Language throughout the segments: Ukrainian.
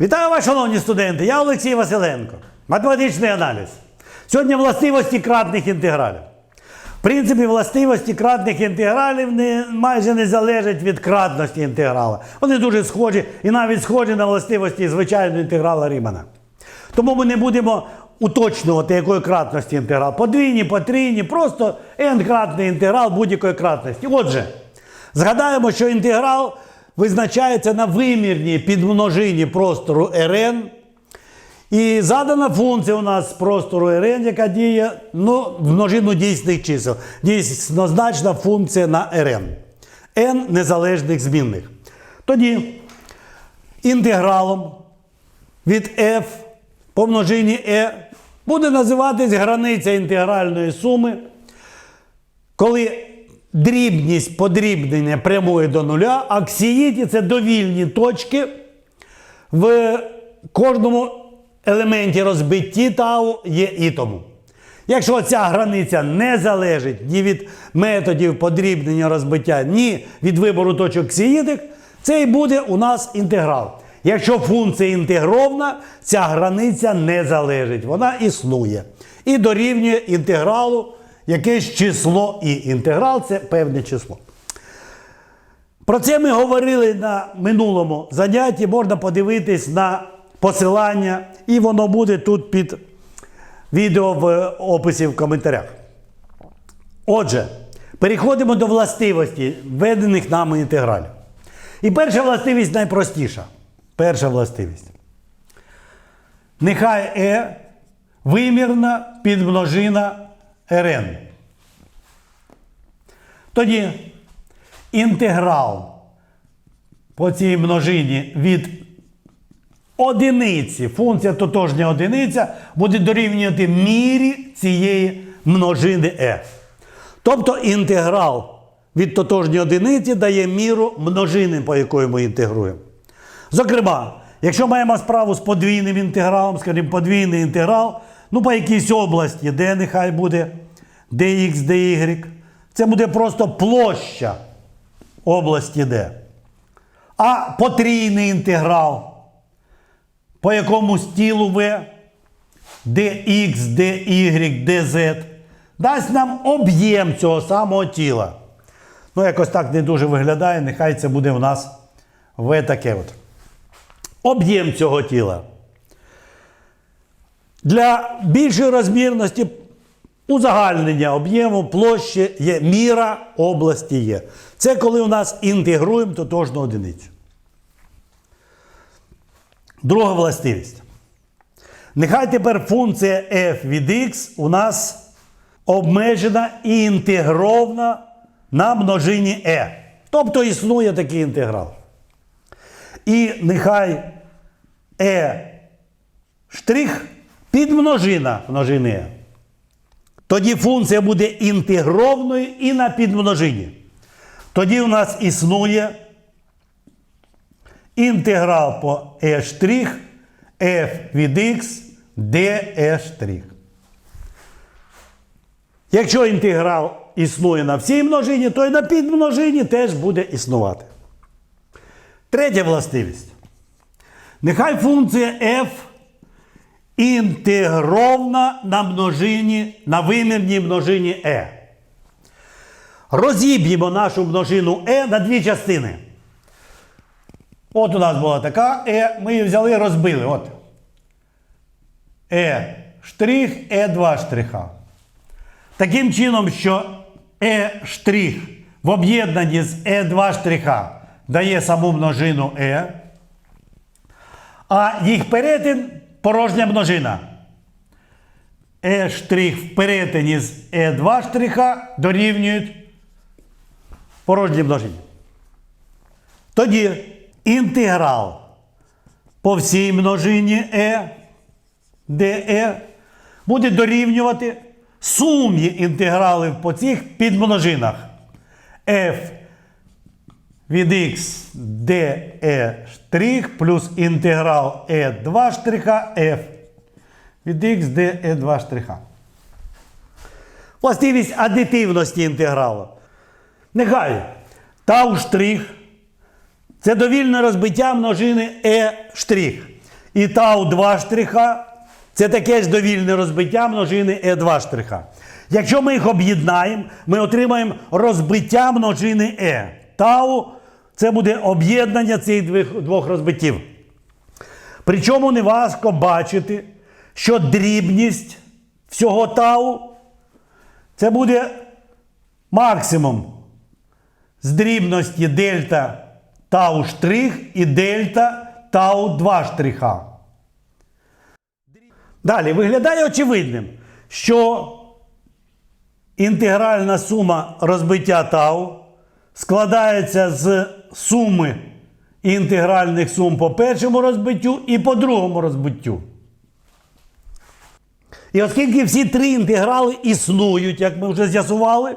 Вітаю вас, шановні студенти! Я Олексій Василенко. Математичний аналіз. Сьогодні властивості кратних інтегралів. В принципі, властивості кратних інтегралів не, майже не залежать від кратності інтеграла. Вони дуже схожі і навіть схожі на властивості звичайного інтеграла Рімана. Тому ми не будемо уточнювати, якої кратності інтеграл. Подвійні, потрійні, просто n-кратний інтеграл будь-якої кратності. Отже, згадаємо, що інтеграл визначається на вимірній підмножині простору Rn. І задана функція у нас простору Rn, яка діє ну, в множину дійсних чисел. Дійснозначна функція на Rn. n незалежних змінних. Тоді інтегралом від f по множині e буде називатись границя інтегральної суми, коли дрібність подрібнення прямує до нуля, а ксіїті це довільні точки в кожному елементі розбитті тау є ітому. Якщо ця границя не залежить ні від методів подрібнення розбиття, ні від вибору точок ксіїтих, це і буде у нас інтеграл. Якщо функція інтегровна, ця границя не залежить, вона існує. І дорівнює інтегралу якесь число і. Інтеграл це певне число. Про це ми говорили на минулому занятті. Можна подивитись на посилання, і воно буде тут під відео в описі в коментарях. Отже, переходимо до властивості введених нами інтегралів. І перша властивість найпростіша. Перша властивість. Нехай е вимірна підмножина Rn. Тоді інтеграл по цій множині від одиниці, функція тотожня одиниця, буде дорівнювати мірі цієї множини e. Тобто інтеграл від тотожньої одиниці дає міру множини, по якої ми інтегруємо. Зокрема, якщо маємо справу з подвійним інтегралом, скажімо, подвійний інтеграл, ну по якійсь області, де нехай буде dx, dy, це буде просто площа області D. А потрійний інтеграл, по якомусь тілу V, dx, dy, dz, дасть нам об'єм цього самого тіла. Ну, якось так не дуже виглядає, нехай це буде в нас V таке от. Об'єм цього тіла. Для більшої розмірності узагальнення об'єму площі є міра області є. Це коли у нас інтегруємо тотожну одиницю. Друга властивість. Нехай тепер функція f від x у нас обмежена і інтегрована на множині e. Тобто існує такий інтеграл. І нехай e штрих підмножина множини. Тоді функція буде інтегровною і на підмножині. Тоді у нас існує інтеграл по e' f від x dE. Якщо інтеграл існує на всій множині, то і на підмножині теж буде існувати. Третя властивість. Нехай функція f інтегровна на множині, на вимірній множині e. Розіб'ємо нашу множину e на дві частини. От у нас була така e, ми її взяли і розбили. От. e штрих, e2 штриха. Таким чином, що e штрих в об'єднанні з e2 штриха дає саму множину e, а їх перетин порожня множина. штрих в перетині з e2 штриха дорівнюють порожній множині. Тоді інтеграл по всій множині e, de буде дорівнювати сумі інтегралів по цих підмножинах f від x de штрих плюс інтеграл e2 штриха f від x de 2 штриха. Властивість адитивності інтегралу. Нехай тау штрих це довільне розбиття множини e штрих. і тау 2 штриха це таке ж довільне розбиття множини е 2 штриха. Якщо ми їх об'єднаємо, ми отримаємо розбиття множини е. Тау це буде об'єднання цих двох- розбиттів. Причому не важко бачити, що дрібність всього тау це буде максимум з дрібності дельта тау штрих і дельта тау 2 штриха. Далі виглядає очевидним, що інтегральна сума розбиття тау складається з суми інтегральних сум по першому розбиттю і по другому розбиттю. І оскільки всі три інтеграли існують, як ми вже з'ясували,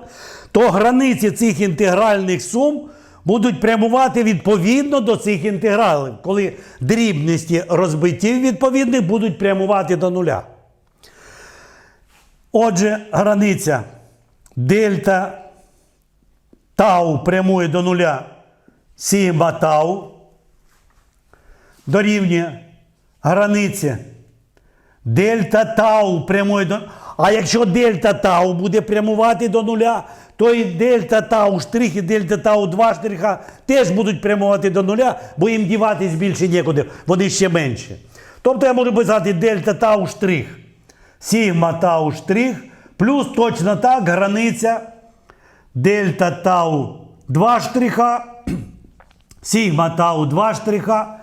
то границі цих інтегральних сум будуть прямувати відповідно до цих інтегралів, коли дрібності розбиттів відповідних будуть прямувати до нуля. Отже, границя дельта тау прямує до нуля сігма тау дорівнює границі Дельта тау прямує до. А якщо дельта тау буде прямувати до нуля, то і дельта тау штрих, і дельта тау 2 штриха теж будуть прямувати до нуля, бо їм діватись більше нікуди, вони ще менші. Тобто я можу писати дельта тау штрих, сігма тау штрих, плюс точно так границя дельта тау 2 штриха, сігма тау 2 штриха,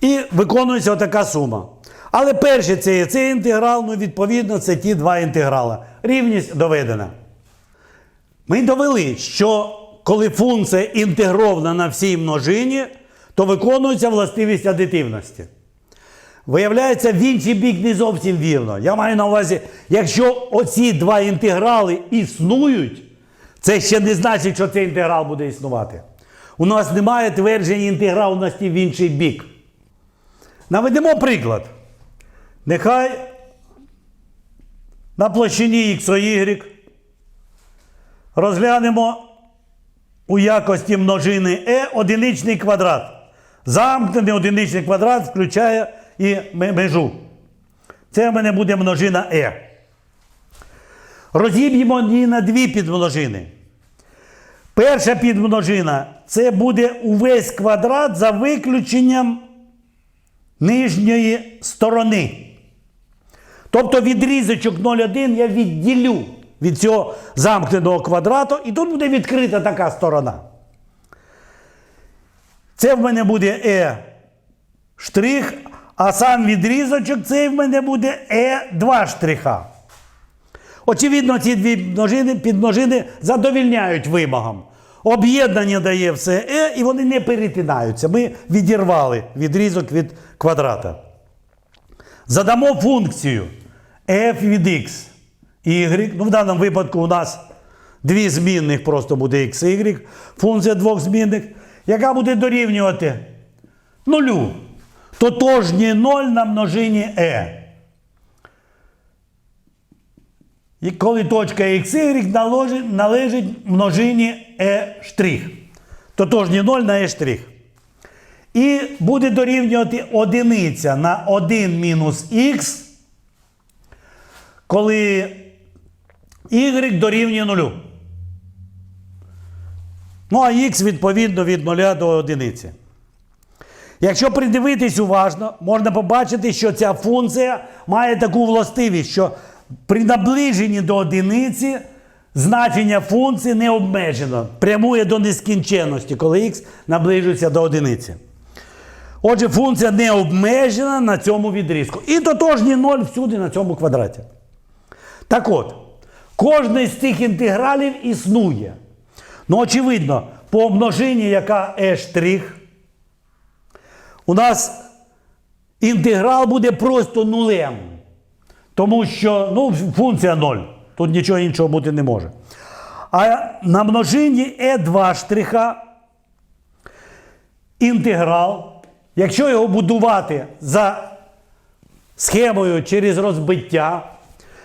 і виконується отака сума. Але перше це є цей інтеграл, ну відповідно, це ті два інтеграла. Рівність доведена. Ми довели, що коли функція інтегрована на всій множині, то виконується властивість адитивності. Виявляється, в інший бік не зовсім вірно. Я маю на увазі, якщо оці два інтеграли існують, це ще не значить, що цей інтеграл буде існувати. У нас немає твердження інтегралності в інший бік. Наведемо приклад. Нехай на площині X розглянемо у якості множини E одиничний квадрат. Замкнений одиничний квадрат включає і межу. Це в мене буде множина E. Розіб'ємо її на дві підмножини. Перша підмножина це буде увесь квадрат за виключенням нижньої сторони. Тобто відрізочок 0,1 я відділю від цього замкненого квадрату, і тут буде відкрита така сторона. Це в мене буде Е штрих, а сам відрізочок цей в мене буде Е 2 штриха. Очевидно, ці дві множини, підмножини задовільняють вимогам. Об'єднання дає все Е, і вони не перетинаються. Ми відірвали відрізок від квадрата. Задамо функцію f від x, y. Ну, в даному випадку у нас дві змінних просто буде x, y, функція двох змінних, яка буде дорівнювати нулю. Тотожній 0 на множині e. І коли точка xy належить, множині e штрих. Тотожній 0 на e. І буде дорівнювати одиниця на 1 мінус х, коли y дорівнює 0. Ну, а х відповідно від 0 до 1. Якщо придивитись уважно, можна побачити, що ця функція має таку властивість, що при наближенні до одиниці значення функції не обмежено, прямує до нескінченності, коли х наближується до одиниці. Отже, функція не обмежена на цьому відрізку. І тотожній 0 всюди на цьому квадраті. Так от, кожний з цих інтегралів існує. Ну, очевидно, по множині, яка штрих, у нас інтеграл буде просто нулем. Тому що ну, функція 0. Тут нічого іншого бути не може. А на множині е2 штриха інтеграл, якщо його будувати за схемою через розбиття,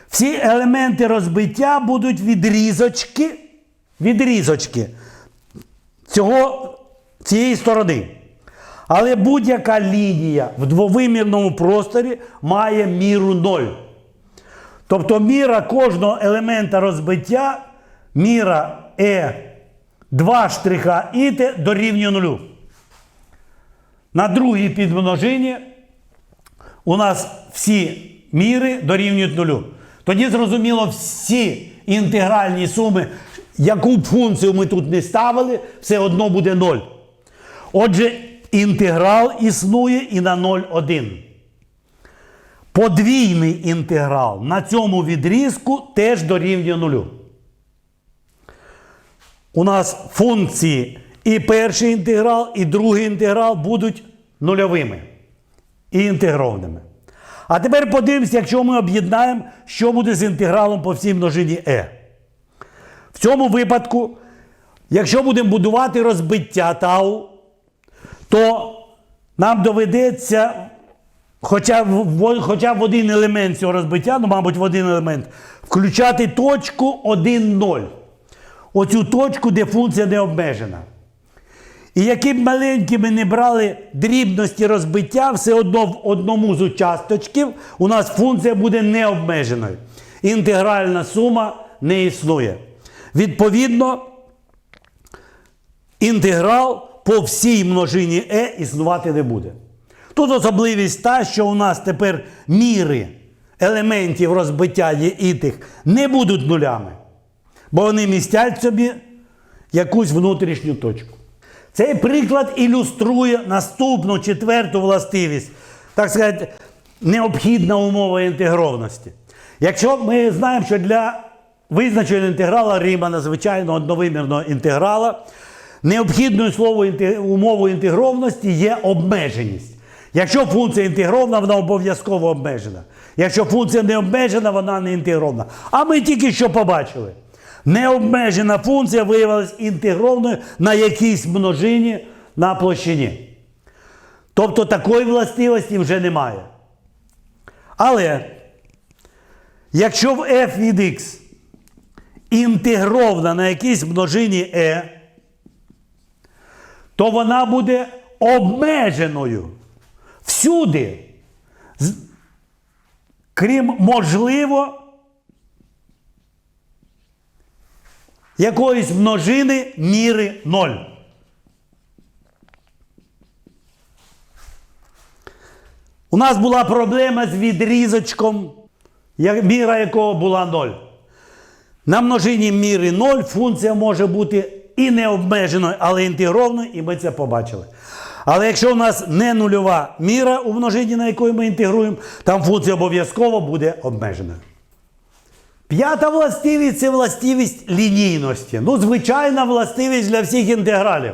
всі елементи розбиття будуть відрізочки, відрізочки цього, цієї сторони. Але будь-яка лінія в двовимірному просторі має міру 0. Тобто міра кожного елемента розбиття, міра е 2 штриха іте дорівнює нулю. На другій підмножині у нас всі міри дорівнюють нулю. Тоді зрозуміло, всі інтегральні суми, яку б функцію ми тут не ставили, все одно буде 0. Отже, інтеграл існує і на 0,1. Подвійний інтеграл на цьому відрізку теж дорівнює нулю. У нас функції і перший інтеграл, і другий інтеграл будуть нульовими і інтегрованими. А тепер подивимося, якщо ми об'єднаємо, що буде з інтегралом по всій множині e. В цьому випадку, якщо будемо будувати розбиття тау, то нам доведеться хоча в- хоча в один елемент цього розбиття, ну, мабуть, в один елемент, включати точку 1,0. Оцю точку, де функція не обмежена. І які б маленькі ми не брали дрібності розбиття, все одно в одному з участочків у нас функція буде необмеженою. Інтегральна сума не існує. Відповідно, інтеграл по всій множині е існувати не буде. Тут особливість та, що у нас тепер міри елементів розбиття є ітих не будуть нулями, бо вони містять собі якусь внутрішню точку. Цей приклад ілюструє наступну четверту властивість, так сказати, необхідна умова інтегрованості. Якщо ми знаємо, що для визначення інтеграла Рімана, звичайно, одновимірного інтеграла, необхідною слово умовою інтегрованості є обмеженість. Якщо функція інтегрована, вона обов'язково обмежена. Якщо функція не обмежена, вона не інтегрована. А ми тільки що побачили. Необмежена функція виявилася інтегрованою на якійсь множині на площині. Тобто такої властивості вже немає. Але якщо в f від x інтегрована на якійсь множині e, то вона буде обмеженою всюди, крім можливо якоїсь множини міри 0. У нас була проблема з відрізочком, міра якого була 0. На множині міри 0 функція може бути і необмеженою, але інтегрованою, і ми це побачили. Але якщо у нас не нульова міра у множині, на якої ми інтегруємо, там функція обов'язково буде обмеженою. П'ята властивість це властивість лінійності. Ну, звичайна властивість для всіх інтегралів.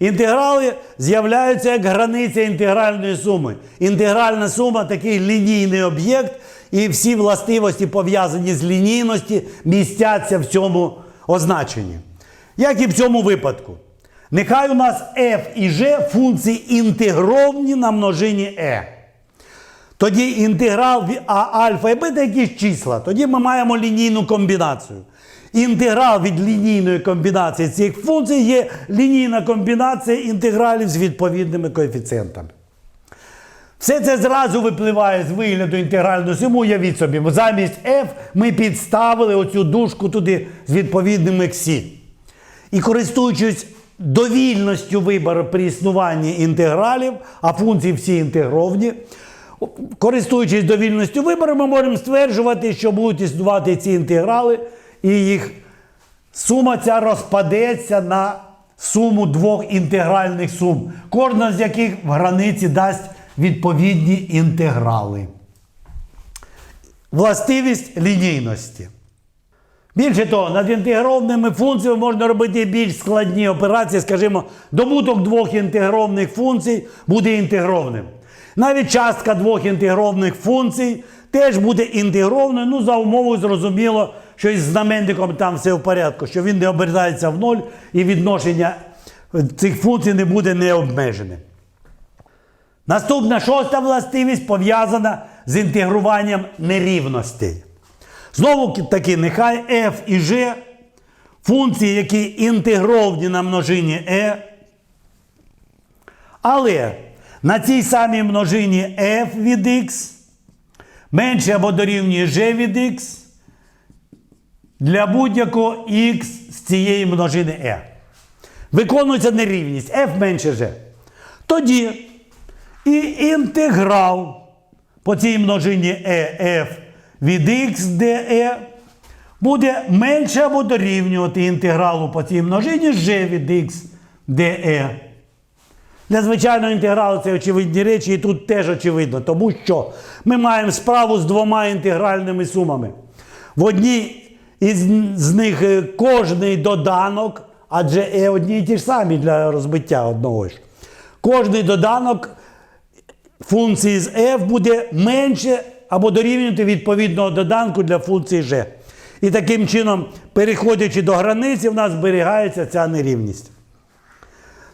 Інтеграли з'являються як границя інтегральної суми. Інтегральна сума такий лінійний об'єкт, і всі властивості, пов'язані з лінійності, містяться в цьому означенні. Як і в цьому випадку. Нехай у нас f і g функції інтегровні на множині e. Тоді інтеграл ві- а альфа і бета якісь числа. Тоді ми маємо лінійну комбінацію. Інтеграл від лінійної комбінації цих функцій є лінійна комбінація інтегралів з відповідними коефіцієнтами. Все це зразу випливає з вигляду інтегральної суми. Уявіть собі, замість f ми підставили оцю дужку туди з відповідними ксі. І користуючись довільністю вибору при існуванні інтегралів, а функції всі інтегровні, користуючись довільністю вибору, ми можемо стверджувати, що будуть існувати ці інтеграли, і їх сума ця розпадеться на суму двох інтегральних сум, кожна з яких в границі дасть відповідні інтеграли. Властивість лінійності. Більше того, над інтегрованими функціями можна робити більш складні операції. Скажімо, добуток двох інтегрованих функцій буде інтегрованим. Навіть частка двох інтегрованих функцій теж буде інтегрованою, ну за умовою зрозуміло, що із знаменником там все в порядку, що він не обертається в ноль і відношення цих функцій не буде необмеженим. Наступна шоста властивість пов'язана з інтегруванням нерівностей. Знову таки, нехай f і g функції, які інтегровані на множині e, але на цій самій множині f від x менше або дорівнює g від x для будь-якого x з цієї множини e. Виконується нерівність f менше g. Тоді і інтеграл по цій множині e f від де e буде менше або дорівнювати інтегралу по цій множині g від x де e. Для звичайного інтегралу це очевидні речі, і тут теж очевидно, тому що ми маємо справу з двома інтегральними сумами. В одній із них е, кожний доданок, адже е одні і ті ж самі для розбиття одного ж. Кожний доданок функції з f буде менше або дорівнювати відповідного доданку для функції g. І таким чином, переходячи до границі, в нас зберігається ця нерівність.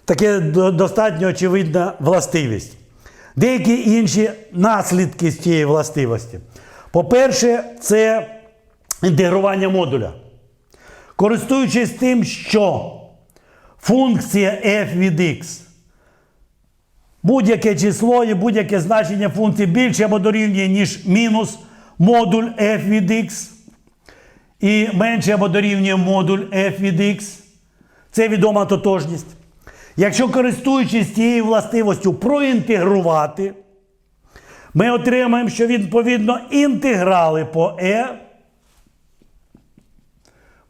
Таке достатньо очевидна властивість. Деякі інші наслідки з цієї властивості. По-перше, це інтегрування модуля. Користуючись тим, що функція f від x будь-яке число і будь-яке значення функції більше або дорівнює, ніж мінус модуль f від x, і менше або дорівнює модуль f від x. Це відома тотожність. Якщо користуючись цією властивостю проінтегрувати, ми отримаємо, що відповідно інтеграли по e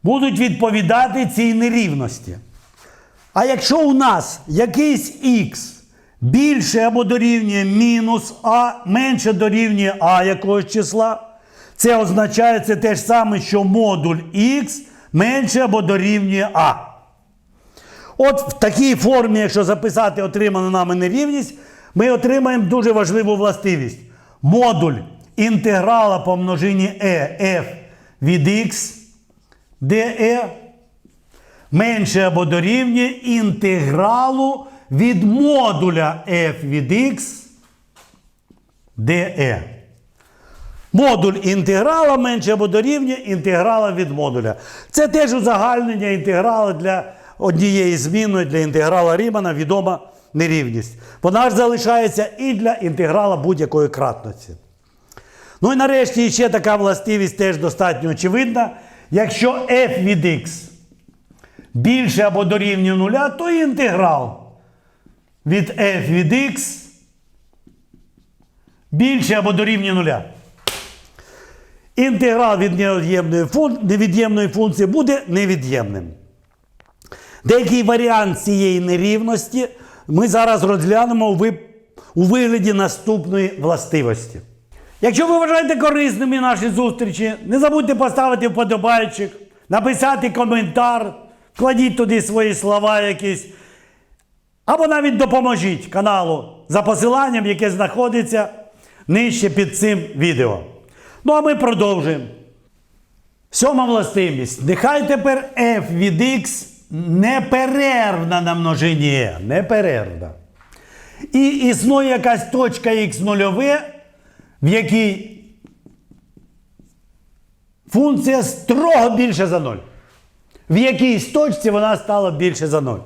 будуть відповідати цій нерівності. А якщо у нас якийсь х більше або дорівнює мінус а, менше дорівнює а якогось числа, це означає це те ж саме, що модуль х менше або дорівнює а. От в такій формі, якщо записати отриману нами нерівність, ми отримаємо дуже важливу властивість. Модуль інтеграла по множині e f від x, де e менше або дорівнює інтегралу від модуля f від x, де e. Модуль інтеграла менше або дорівнює інтеграла від модуля. Це теж узагальнення інтеграла для однієї змінної для інтеграла Рімана відома нерівність. Вона ж залишається і для інтеграла будь-якої кратності. Ну і нарешті ще така властивість теж достатньо очевидна. Якщо f від x більше або дорівнює нуля, то інтеграл від f від x більше або дорівнює нуля. Інтеграл від невід'ємної, невід'ємної функції буде невід'ємним. Деякий варіант цієї нерівності ми зараз розглянемо у, вигляді наступної властивості. Якщо ви вважаєте корисними наші зустрічі, не забудьте поставити вподобайчик, написати коментар, кладіть туди свої слова якісь. Або навіть допоможіть каналу за посиланням, яке знаходиться нижче під цим відео. Ну а ми продовжуємо. Сьома властивість. Нехай тепер f від x неперервна на множині e. Неперервна. І існує якась точка x нульове, в якій функція строго більше за 0. В якійсь точці вона стала більше за 0.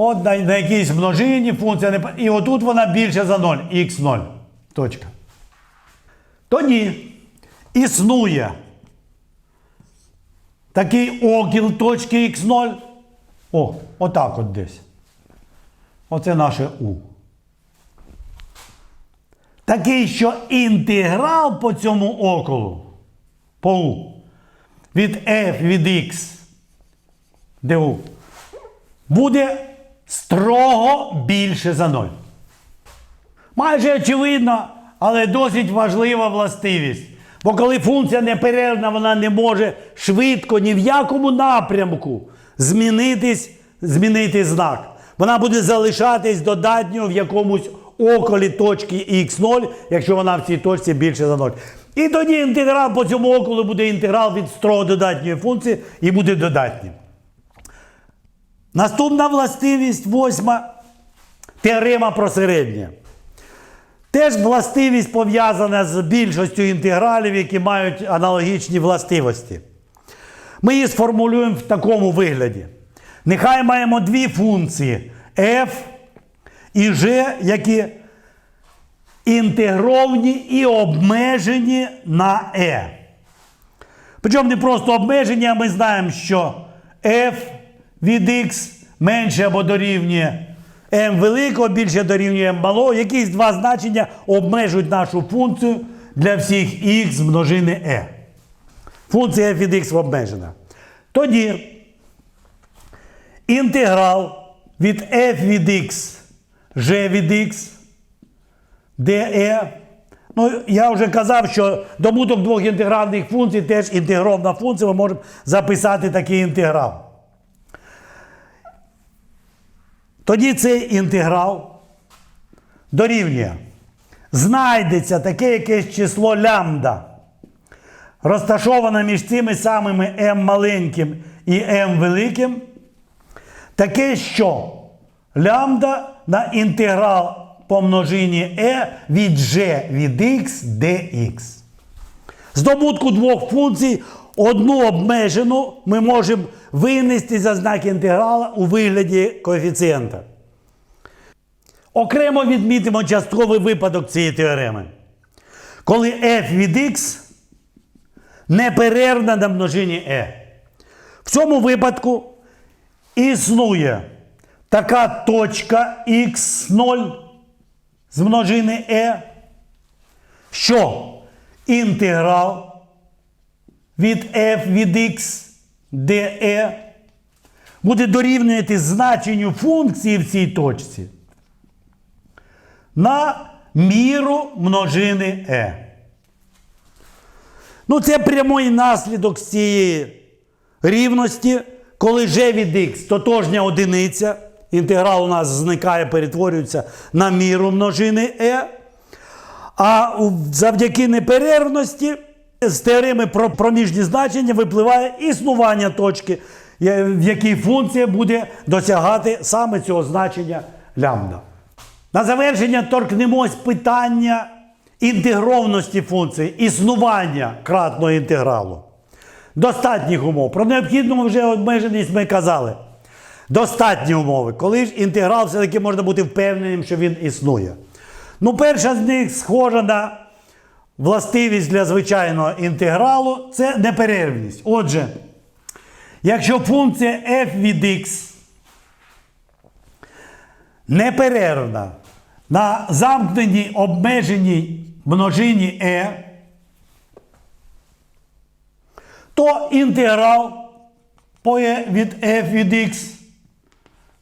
От на, на якійсь множині функція не. І отут вона більше за 0. Х0. Точка. Тоді існує такий окіл точки х0. О, отак от десь. Оце наше У. Такий, що інтеграл по цьому околу по У від f від x du буде строго більше за 0. Майже очевидно, але досить важлива властивість. Бо коли функція неперервна, вона не може швидко ні в якому напрямку змінитись, змінити знак. Вона буде залишатись додатньо в якомусь околі точки x0, якщо вона в цій точці більше за 0. І тоді інтеграл по цьому околу буде інтеграл від строго додатньої функції і буде додатнім. Наступна властивість восьма теорема про середнє. Теж властивість пов'язана з більшістю інтегралів, які мають аналогічні властивості. Ми її сформулюємо в такому вигляді. Нехай маємо дві функції f і G, які інтегровні і обмежені на E. Причому не просто обмежені, а ми знаємо, що f від x менше або дорівнює m великого, більше дорівнює m малого. Якісь два значення обмежують нашу функцію для всіх x множини e. Функція f від x обмежена. Тоді інтеграл від f від x, g від x, de. Ну, я вже казав, що добуток двох інтегральних функцій теж інтегровна функція, ми можемо записати такий інтеграл. Тоді цей інтеграл дорівнює. Знайдеться таке якесь число лямбда, розташоване між цими самими m маленьким і m великим, таке, що лямбда на інтеграл по множині e від g від x dx. З добутку двох функцій одну обмежену ми можемо винести за знак інтеграла у вигляді коефіцієнта. Окремо відмітимо частковий випадок цієї теореми. Коли f від x неперервна на множині e. В цьому випадку існує така точка x0 з множини e, що інтеграл від f від x de буде дорівнювати значенню функції в цій точці на міру множини e. Ну, це прямий наслідок цієї рівності, коли g від x тотожня одиниця, інтеграл у нас зникає, перетворюється на міру множини e. А завдяки неперервності з теореми про проміжні значення випливає існування точки, в якій функція буде досягати саме цього значення лямбда. На завершення торкнемось питання інтегровності функції, існування кратного інтегралу. Достатніх умов. Про необхідну вже обмеженість ми казали. Достатні умови. Коли ж інтеграл все-таки можна бути впевненим, що він існує. Ну, перша з них схожа на властивість для звичайного інтегралу це неперервність. Отже, якщо функція f від x неперервна на замкненій обмеженій множині e, то інтеграл по e від f від x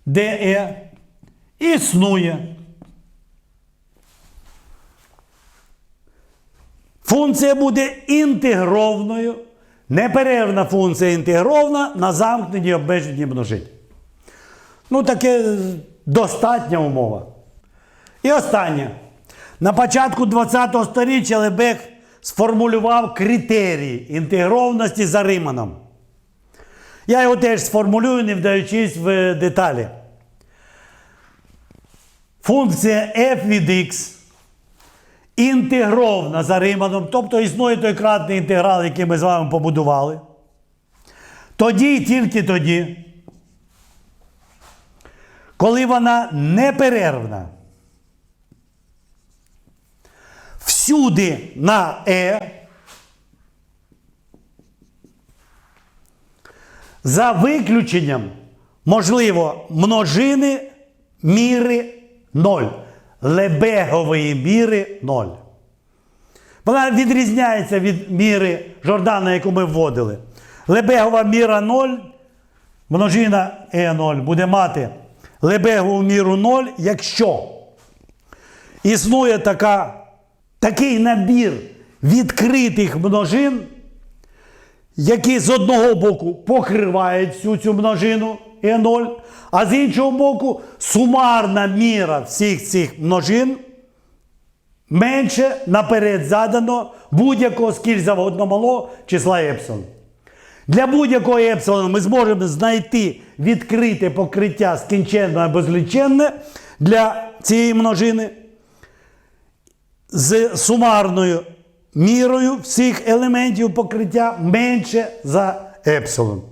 de існує. Функція буде інтегровною, неперервна функція інтегровна на замкненій обмеженій множині. Ну, таке достатня умова. І останнє. На початку ХХ століття Лебег сформулював критерії інтегровності за Риманом. Я його теж сформулюю, не вдаючись в деталі. Функція f від x інтегровна за Риманом, тобто існує той кратний інтеграл, який ми з вами побудували. Тоді і тільки тоді, коли вона неперервна. Всюди на е за виключенням, можливо, множини міри 0. Лебегової міри 0. Вона відрізняється від міри Жордана, яку ми вводили. Лебегова міра 0, множина Е0 буде мати Лебегову міру 0, якщо існує така, такий набір відкритих множин, які з одного боку покривають всю цю множину Е0, а з іншого боку, сумарна міра всіх цих множин менше наперед задано будь-якого скіль завгодно малого числа епсилон. Для будь-якого епсилона ми зможемо знайти відкрите покриття скінченне або зліченне для цієї множини з сумарною мірою всіх елементів покриття менше за епсилон.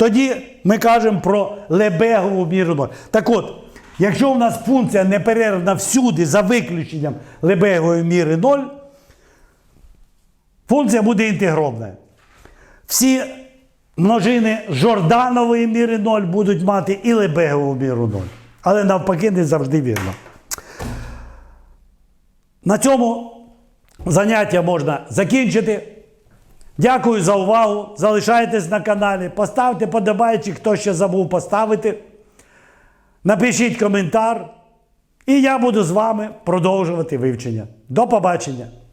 Тоді ми кажемо про Лебегову міру 0. Так от, Якщо у нас функція неперервна всюди за виключенням Лебегової міри 0, функція буде інтегрована. Всі множини Жорданової міри 0 будуть мати і Лебегову міру 0. Але навпаки, не завжди вірно. На цьому заняття можна закінчити. Дякую за увагу. Залишайтесь на каналі. Поставте подобайчик, хто ще забув поставити. Напишіть коментар. І я буду з вами продовжувати вивчення. До побачення!